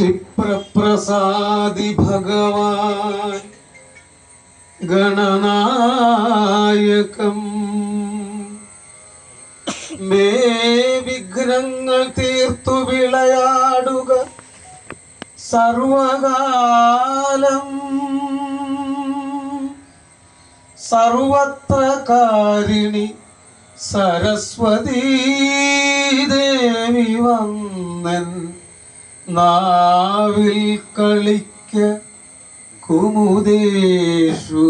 ക്ഷിപ്രപ്രസാദി ഭഗവാൻ ഗണനായകം. മേ വിഘ്നങ്ങൾ തീർത്തു വിളയാടുക സർവകാലം. സർവത്ര കാരിണി സരസ്വതീ ദേവി വന്നൻ നാവിൽ കളിക്ക കുമുദേഷു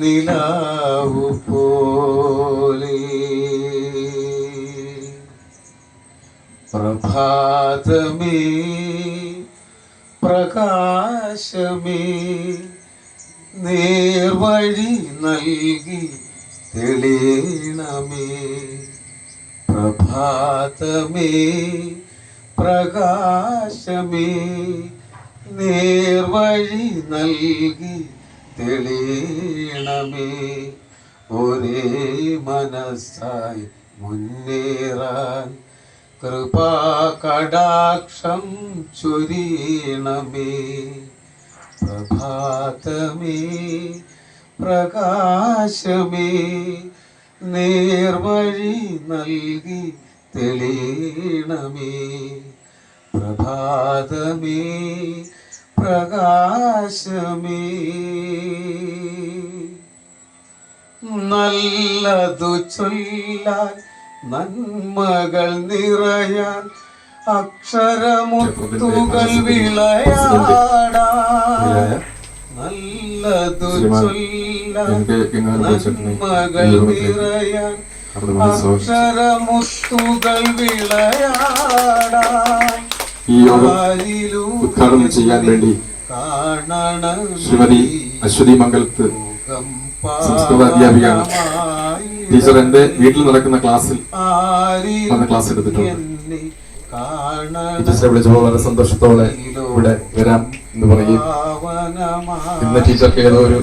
നിലാവു പോലെ. പ്രഭാതമേ പ്രകാശമേ നേർവഴി നൽകി തെളിയണമേ. പ്രഭാതമേ പ്രകാശമേ നേർവഴി നൽകി തെളിയണമേ. ഒരേ മനസ്സായി മുന്നേറാൻ കൃപാ കടാക്ഷം ചൊരിയണമേ. പ്രഭാതമേ പ്രകാശമേ നേർവഴി നൽകി തെളിയണമേ. പ്രഭാതമേ പ്രകാശമേ. നല്ലതു ചൊല്ലാൻ നന്മകൾ നിറയാൻ അക്ഷരമുത്തുകൾ വിളയാടാൻ നല്ലതു ചൊല്ലാൻ നന്മകൾ നിറയാൻ അക്ഷരമുത്തുകൾ വിളയാടാൻ ഈ യോഗം ഉദ്ഘാടനം ചെയ്യാൻ വേണ്ടി ശ്രീമതി അശ്വതി മംഗലത്ത് സംസ്കൃത അധ്യാപികയാണ്. ടീച്ചർ എന്റെ വീട്ടിൽ നടക്കുന്ന ക്ലാസ്സിൽ വന്ന് ക്ലാസ് എടുത്തിട്ടുണ്ട്. ടീച്ചറെ വിളിച്ചപ്പോൾ വളരെ സന്തോഷത്തോടെ ഇവിടെ വരാം എന്ന് പറയും ഇന്ന് ടീച്ചർക്ക് ഏതോ ഒരു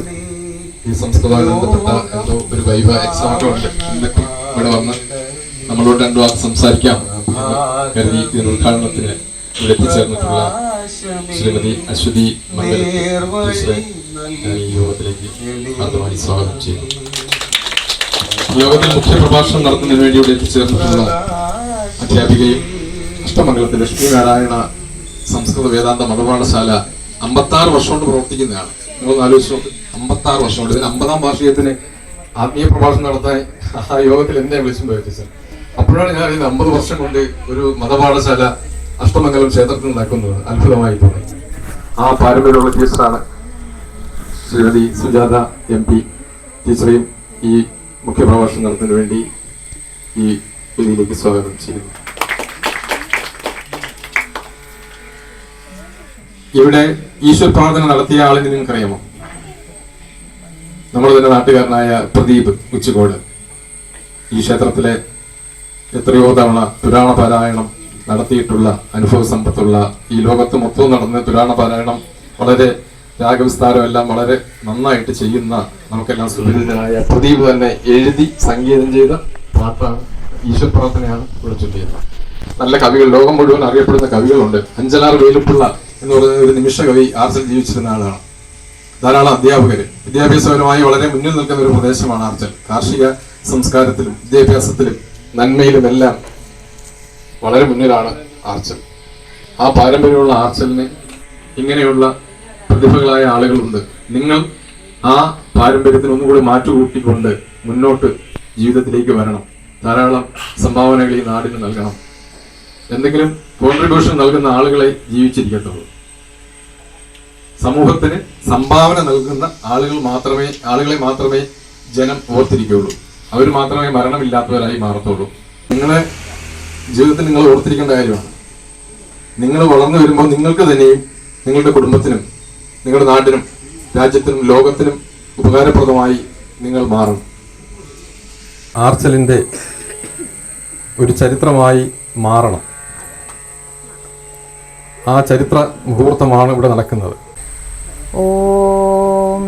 ഈ സംസ്കൃതവുമായി ബന്ധപ്പെട്ട ഏതോ ഒരു വൈവ എക്സാം ഒക്കെ ഉണ്ട്. ഇവിടെ വന്ന് നമ്മളോട് രണ്ടു വാക്ക് സംസാരിക്കാം കരുതി ഉദ്ഘാടനത്തിന് ഇവിടെ എത്തിച്ചേർന്നിട്ടുള്ള ശ്രീമതി അശ്വതി സ്വാഗതം ചെയ്യുന്നു. യോഗത്തിൽ മുഖ്യ പ്രഭാഷണം നടത്തുന്നതിന് വേണ്ടി ഇവിടെ എത്തിച്ചേർന്നിട്ടുള്ള അധ്യാപികയും അഷ്ടമംഗലത്തെ ലക്ഷ്മി നാരായണ സംസ്കൃത വേദാന്ത മതപാഠശാല അമ്പത്താറ് വർഷം കൊണ്ട് പ്രവർത്തിക്കുന്നതാണ്. നിങ്ങൾ ആലോചിച്ചു അമ്പത്താറ് വർഷം കൊണ്ട്. ഇതിന് അമ്പതാം വാർഷികത്തിന് ആത്മീയ പ്രഭാഷണം നടത്താൻ ആ യോഗത്തിൽ എന്നെ വിളിച്ചും ടീച്ചർ അപ്പോഴാണ് ഞാൻ ഇത് അമ്പത് വർഷം കൊണ്ട് ഒരു മതപാഠശാല അഷ്ടമംഗലം ക്ഷേത്രത്തിൽ നടക്കുന്നത്. അത്ഭുതമായി തോന്നി. ആ പാരമ്പര്യമുള്ള ടീച്ചറാണ് ശ്രീമതി സുജാത എം പി ടീച്ചറെയും ഈ മുഖ്യപ്രഭാഷണം നടത്തുന്നതിന് വേണ്ടി ഈ വേദിയിലേക്ക് സ്വാഗതം ചെയ്യുന്നു. ഇവിടെ ഈശ്വർ പ്രാർത്ഥന നടത്തിയ ആളിനെ നിങ്ങൾക്കറിയാമോ? നമ്മുടെ തന്നെ നാട്ടുകാരനായ പ്രദീപ് ഉച്ചകോട് ഈ ക്ഷേത്രത്തിലെ എത്രയോ തവണ പുരാണ പാരായണം നടത്തിയിട്ടുള്ള അനുഭവ സമ്പത്തുള്ള ഈ ലോകത്ത് മൊത്തവും നടന്ന പുരാണ പാരായണം വളരെ രാഗവിസ്താരം എല്ലാം വളരെ നന്നായിട്ട് ചെയ്യുന്ന നമുക്കെല്ലാം സുപരിചിതനായ പ്രദീപ് തന്നെ എഴുതി സംഗീതം ചെയ്ത പാട്ടാണ് ഈശ്വര പ്രാർത്ഥനയാണ് ഇവിടെ നല്ല കവികൾ ലോകം മുഴുവൻ അറിയപ്പെടുന്ന കവികളുണ്ട്. അഞ്ചലാർ വേലുപ്പിള്ള എന്ന് പറയുന്ന ഒരു നിമിഷ കവി ആർസിൽ ജീവിച്ചിരുന്ന ആളാണ്. ധാരാളം അധ്യാപകർ വിദ്യാഭ്യാസപരമായി വളരെ മുന്നിൽ നിൽക്കുന്ന ഒരു പ്രദേശമാണ് ആർച്ചൽ കാർഷിക സംസ്കാരത്തിലും വിദ്യാഭ്യാസത്തിലും നന്മയിലും എല്ലാം വളരെ മുന്നിലാണ് ആർച്ചൽ ആ പാരമ്പര്യമുള്ള ആർച്ചലിന് ഇങ്ങനെയുള്ള പ്രതിഭകളായ ആളുകളുണ്ട്. നിങ്ങൾ ആ പാരമ്പര്യത്തിന് ഒന്നുകൂടി മാറ്റുകൂട്ടിക്കൊണ്ട് മുന്നോട്ട് ജീവിതത്തിലേക്ക് വരണം. ധാരാളം സംഭാവനകൾ ഈ നാടിന് നൽകണം. എന്തെങ്കിലും കോൺട്രിബ്യൂഷൻ നൽകുന്ന ആളുകളെ ജീവിച്ചിരിക്കത്തുള്ളൂ. സമൂഹത്തിന് സംഭാവന നൽകുന്ന ആളുകൾ മാത്രമേ ആളുകളെ മാത്രമേ ജനം ഓർത്തിരിക്കുകയുള്ളൂ. അവർ മാത്രമേ മരണമില്ലാത്തവരായി മാറത്തുള്ളൂ. നിങ്ങളെ ജീവിതത്തിൽ നിങ്ങൾ ഓർത്തിരിക്കേണ്ട കാര്യമാണ്. നിങ്ങൾ വളർന്നു വരുമ്പോൾ നിങ്ങൾക്ക് തന്നെയും നിങ്ങളുടെ കുടുംബത്തിനും നിങ്ങളുടെ നാടിനും രാജ്യത്തിനും ലോകത്തിനും ഉപകാരപ്രദമായി നിങ്ങൾ മാറും. ആർച്ചലിന്റെ ഒരു ചരിത്രമായി മാറണം. ആ ചരിത്ര മുഹൂർത്തമാണ് ഇവിടെ നടക്കുന്നത്. ഓം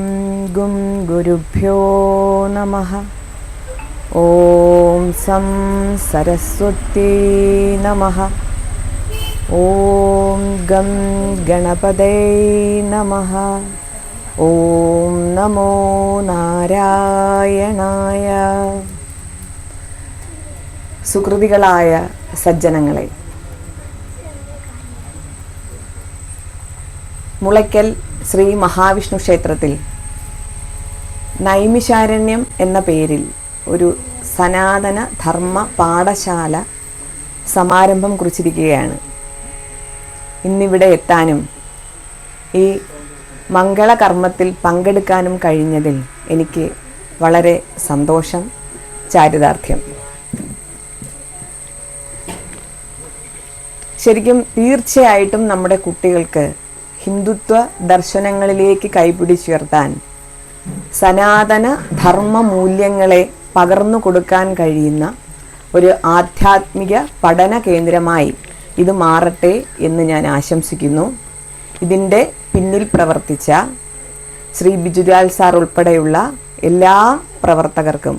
ഗും ഗുരുഭ്യോ നമ. ഓം സം സരസ്വതി നമ. ഓം ഗം ഗണപതേ നമ. ഓം നമോ നാരായണായ. സുഹൃതികളായ സജ്ജനങ്ങളെ മുളയ്ക്കൽ ശ്രീ മഹാവിഷ്ണു ക്ഷേത്രത്തിൽ നൈമിശാരണ്യം എന്ന പേരിൽ ഒരു സനാതന ധർമ്മ പാഠശാല സമാരംഭം കുറിച്ചിരിക്കുകയാണ്. ഇന്നിവിടെ എത്താനും ഈ മംഗളകർമ്മത്തിൽ പങ്കെടുക്കാനും കഴിഞ്ഞതിൽ എനിക്ക് വളരെ സന്തോഷം ചാരിതാർത്ഥ്യം. ശരിക്കും തീർച്ചയായിട്ടും നമ്മുടെ കുട്ടികൾക്ക് ഹിന്ദുത്വ ദർശനങ്ങളിലേക്ക് കൈപിടിച്ചുയർത്താൻ സനാതന ധർമ്മ മൂല്യങ്ങളെ പകർന്നു കൊടുക്കാൻ കഴിയുന്ന ഒരു ആധ്യാത്മിക പഠന കേന്ദ്രമായി ഇത് മാറട്ടെ എന്ന് ഞാൻ ആശംസിക്കുന്നു. ഇതിന്റെ പിന്നിൽ പ്രവർത്തിച്ച ശ്രീ ബിജുലാൽ സാർ ഉൾപ്പെടെയുള്ള എല്ലാ പ്രവർത്തകർക്കും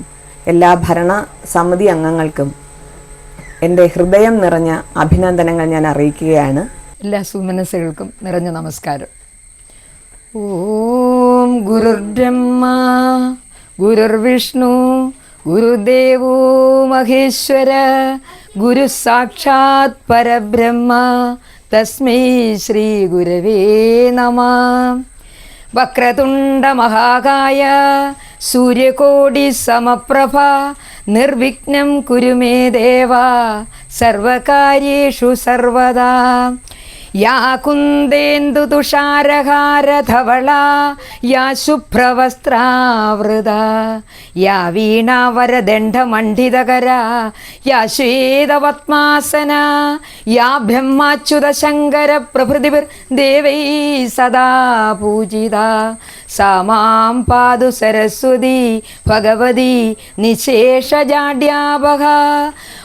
എല്ലാ ഭരണ സമിതി അംഗങ്ങൾക്കും എന്റെ ഹൃദയം നിറഞ്ഞ അഭിനന്ദനങ്ങൾ ഞാൻ അറിയിക്കുകയാണ്. എല്ലാ സുമനസ്സുകൾക്കും നിറഞ്ഞ നമസ്കാരം. ഓം ഗുരുർബ്രഹ്മ ഗുരുർവിഷ്ണു ഗുരുദേവോ മഹേശ്വര ഗുരു സാക്ഷാത് പരബ്രഹ്മ തസ്മൈ ശ്രീ ഗുരവേ നമ. വക്രതുണ്ട മഹാകായ സൂര്യകോടി സമപ്രഭ നിർവിഘ്നം കുരുമേ ദേവ സർവകാര്യേഷു സർവദാ. യാ കുന്ദേന്ദു തുഷാരഹാരധവള യാ ശുഭ്രവസ്ത്രാവൃത യാ വീണാവരദണ്ഡമണ്ഡിതകര യാ ശ്വേതപത്മാസന യാ സദാ ശങ്കര പ്രഭൃതിഭിർ ദേവൈ സദാ പൂജിത സാ മാം പാതു സരസ്വതി ഭഗവതി നിശേഷജാഡ്യാപക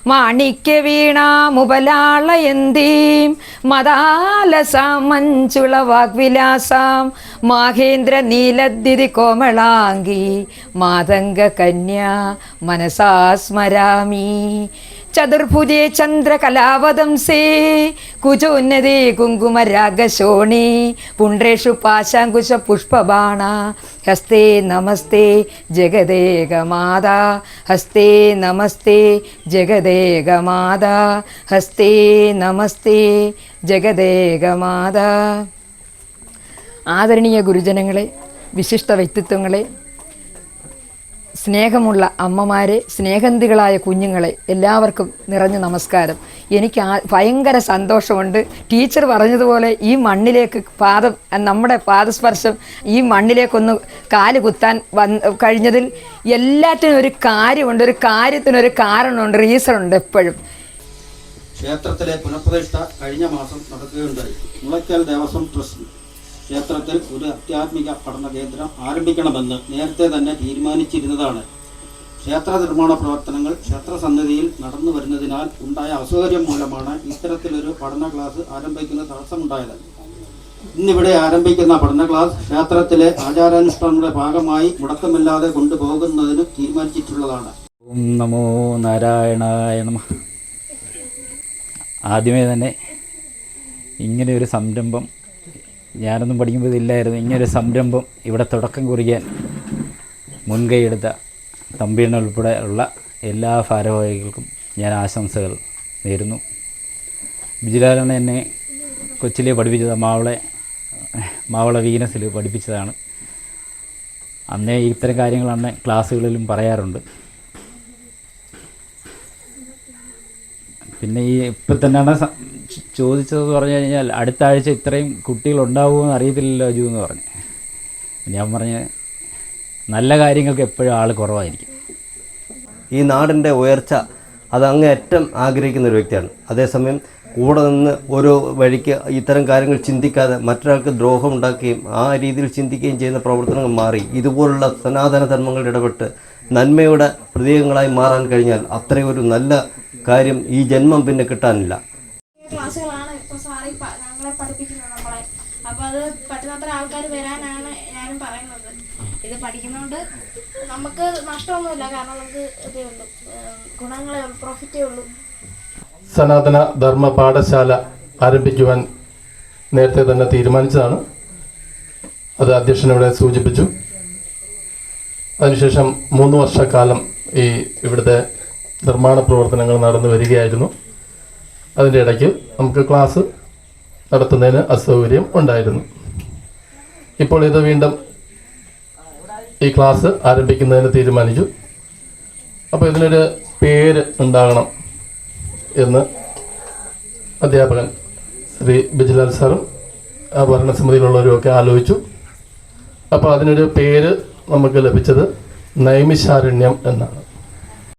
മാണിക്യവീണാമുപലാളയന്തീം മദാലസാമഞ്ചുള വാഗ്വിലാസാം. മാഹേന്ദ്ര നീലദ്ദിതി കോമളാംഗി. മാതംഗ കന്യാ മനസാ സ്മരാമി ചതുർഭുജേ ചന്ദ്രകലാവതംസേ കുജോന്നതേ കുങ്കുമരാഗശോണേ. പുണ്ട്രേഷു പാശാങ്കുശ പുഷ്പബാണ. ഹസ്തേ നമസ്തേ ജഗദേകമാതാ ഹസ്തേ നമസ്തേ ജഗദേകമാതാ ഹസ്തേ നമസ്തേ ജഗദേകമാതാ ആദരണീയ ഗുരുജനങ്ങളെ വിശിഷ്ട വ്യക്തിത്വങ്ങളെ സ്നേഹമുള്ള അമ്മമാരെ സ്നേഹന്തികളായ കുഞ്ഞുങ്ങളെ എല്ലാവർക്കും നിറഞ്ഞ നമസ്കാരം. എനിക്ക് ഭയങ്കര സന്തോഷമുണ്ട്. ടീച്ചർ പറഞ്ഞതുപോലെ ഈ മണ്ണിലേക്ക് പാദം നമ്മുടെ പാദസ്പർശം ഈ മണ്ണിലേക്കൊന്ന് കാൽ കുത്താൻ വന്ന് കഴിഞ്ഞതിൽ എല്ലാറ്റിനും ഒരു കാര്യമുണ്ട് ഒരു കാര്യത്തിനൊരു കാരണമുണ്ട് റീസൺ ഉണ്ട് എപ്പോഴും. ക്ഷേത്രത്തിലെ പുനഃപ്രതിഷ്ഠ കഴിഞ്ഞ മാസം നടക്കുകയുണ്ടായി. മുളയ്ക്കൽ ദേവസ്വം ട്രസ്റ്റ്. ക്ഷേത്രത്തിൽ ഒരു അത്യാത്മിക പഠന കേന്ദ്രം ആരംഭിക്കണമെന്ന് നേരത്തെ തന്നെ തീരുമാനിച്ചിരുന്നതാണ്. ക്ഷേത്ര നിർമ്മാണ പ്രവർത്തനങ്ങൾ ക്ഷേത്ര സന്നിധിയിൽ നടന്നു വരുന്നതിനാൽ ഉണ്ടായ അസൗകര്യം മൂലമാണ് ഇത്തരത്തിലൊരു പഠന ക്ലാസ് ആരംഭിക്കുന്ന തടസ്സമുണ്ടായത്. ഇന്നിവിടെ ആരംഭിക്കുന്ന പഠന ക്ലാസ് ക്ഷേത്രത്തിലെ ആചാരാനുഷ്ഠാനങ്ങളുടെ ഭാഗമായി മുടക്കമില്ലാതെ കൊണ്ടുപോകുന്നതിന് തീരുമാനിച്ചിട്ടുള്ളതാണ്. ഓം നമോ നാരായണായ നമ. ആദ്യമേ തന്നെ ഇങ്ങനെ ഒരു സംരംഭം ഞാനൊന്നും പഠിക്കുമ്പോൾ ഇതില്ലായിരുന്നു. ഇങ്ങനൊരു സംരംഭം ഇവിടെ തുടക്കം കുറിക്കാൻ മുൻകൈയെടുത്ത തമ്പീണ ഉൾപ്പെടെ ഉള്ള എല്ലാ ഭാരവാഹികൾക്കും ഞാൻ ആശംസകൾ നേരുന്നു. ബിജുലാലാണ് എന്നെ കൊച്ചിലെ പഠിപ്പിച്ചത്. മാവളെ മാവള വീനസിൽ പഠിപ്പിച്ചതാണ്. അന്നേ ഇത്തരം കാര്യങ്ങളന്നെ ക്ലാസ്സുകളിലും പറയാറുണ്ട്. പിന്നെ ഈ ഇപ്പം തന്നെയാണ് സ- ചോ- ചോദിച്ചത് പറഞ്ഞു കഴിഞ്ഞാൽ അടുത്ത ആഴ്ച ഇത്രയും കുട്ടികൾ ഉണ്ടാവുമെന്ന് അറിയത്തില്ലല്ലോ അജു എന്ന് പറഞ്ഞു. ഞാൻ പറഞ്ഞ് നല്ല കാര്യങ്ങൾക്ക് എപ്പോഴും ആൾ കുറവായിരിക്കും. ഈ നാടിന്റെ ഉയർച്ച അത് അങ്ങേയറ്റം ആഗ്രഹിക്കുന്ന ഒരു വ്യക്തിയാണ്. അതേസമയം കൂടെ നിന്ന് ഓരോ വഴിക്ക് ഇത്തരം കാര്യങ്ങൾ ചിന്തിക്കാതെ മറ്റൊരാൾക്ക് ദ്രോഹം ഉണ്ടാക്കുകയും ആ രീതിയിൽ ചിന്തിക്കുകയും ചെയ്യുന്ന പ്രവർത്തനങ്ങൾ മാറി ഇതുപോലുള്ള സനാതന ധർമ്മങ്ങളിൽ ഇടപെട്ട് നന്മയുടെ പ്രതീകങ്ങളായി മാറാൻ കഴിഞ്ഞാൽ അത്രയും ഒരു നല്ല കാര്യം ഈ ജന്മം പിന്നെ കിട്ടാനില്ല ക്ലാസ്സുകളാണ് ഇപ്പൊ സാറ് ഈ പ- ഞങ്ങളെ പഠിപ്പിക്കുന്നത് നമ്മളെ അപ്പൊ അത് പറ്റുന്നത്ര ആൾക്കാർ വരാനാണ് ഞാനും പറയുന്നത്. ഇത് പഠിക്കുന്നതുകൊണ്ട് നമുക്ക് നഷ്ടമൊന്നുമില്ല കാരണം നമുക്ക് ഇതേ ഉള്ളൂ. ഗുണങ്ങളെ പ്രോഫിറ്റേ ഉള്ളൂ. സനാതന ധർമ്മ പാഠശാല ആരംഭിക്കുവാൻ നേരത്തെ തന്നെ തീരുമാനിച്ചതാണ്. അത് അധ്യക്ഷൻ ഇവിടെ സൂചിപ്പിച്ചു. അതിനുശേഷം മൂന്ന് വർഷക്കാലം ഈ ഇവിടുത്തെ നിർമ്മാണ പ്രവർത്തനങ്ങൾ നടന്നു വരികയായിരുന്നു. അതിന്റെ ഇടയ്ക്ക് നമുക്ക് ക്ലാസ് നടത്തുന്നതിന് അസൗകര്യം ഉണ്ടായിരുന്നു. ഇപ്പോൾ ഇത് വീണ്ടും ഈ ക്ലാസ് ആരംഭിക്കുന്നതിന് തീരുമാനിച്ചു. അപ്പോൾ ഇതിനൊരു പേര് ഉണ്ടാകണം എന്ന് അധ്യാപകൻ ശ്രീ ബിജിലാൽ സാറും ആ ഭരണസമിതിയിലുള്ളവരുമൊക്കെ ആലോചിച്ചു. അപ്പോൾ അതിനൊരു പേര് നമുക്ക് ലഭിച്ചത് നൈമിശാരണ്യം എന്നാണ്.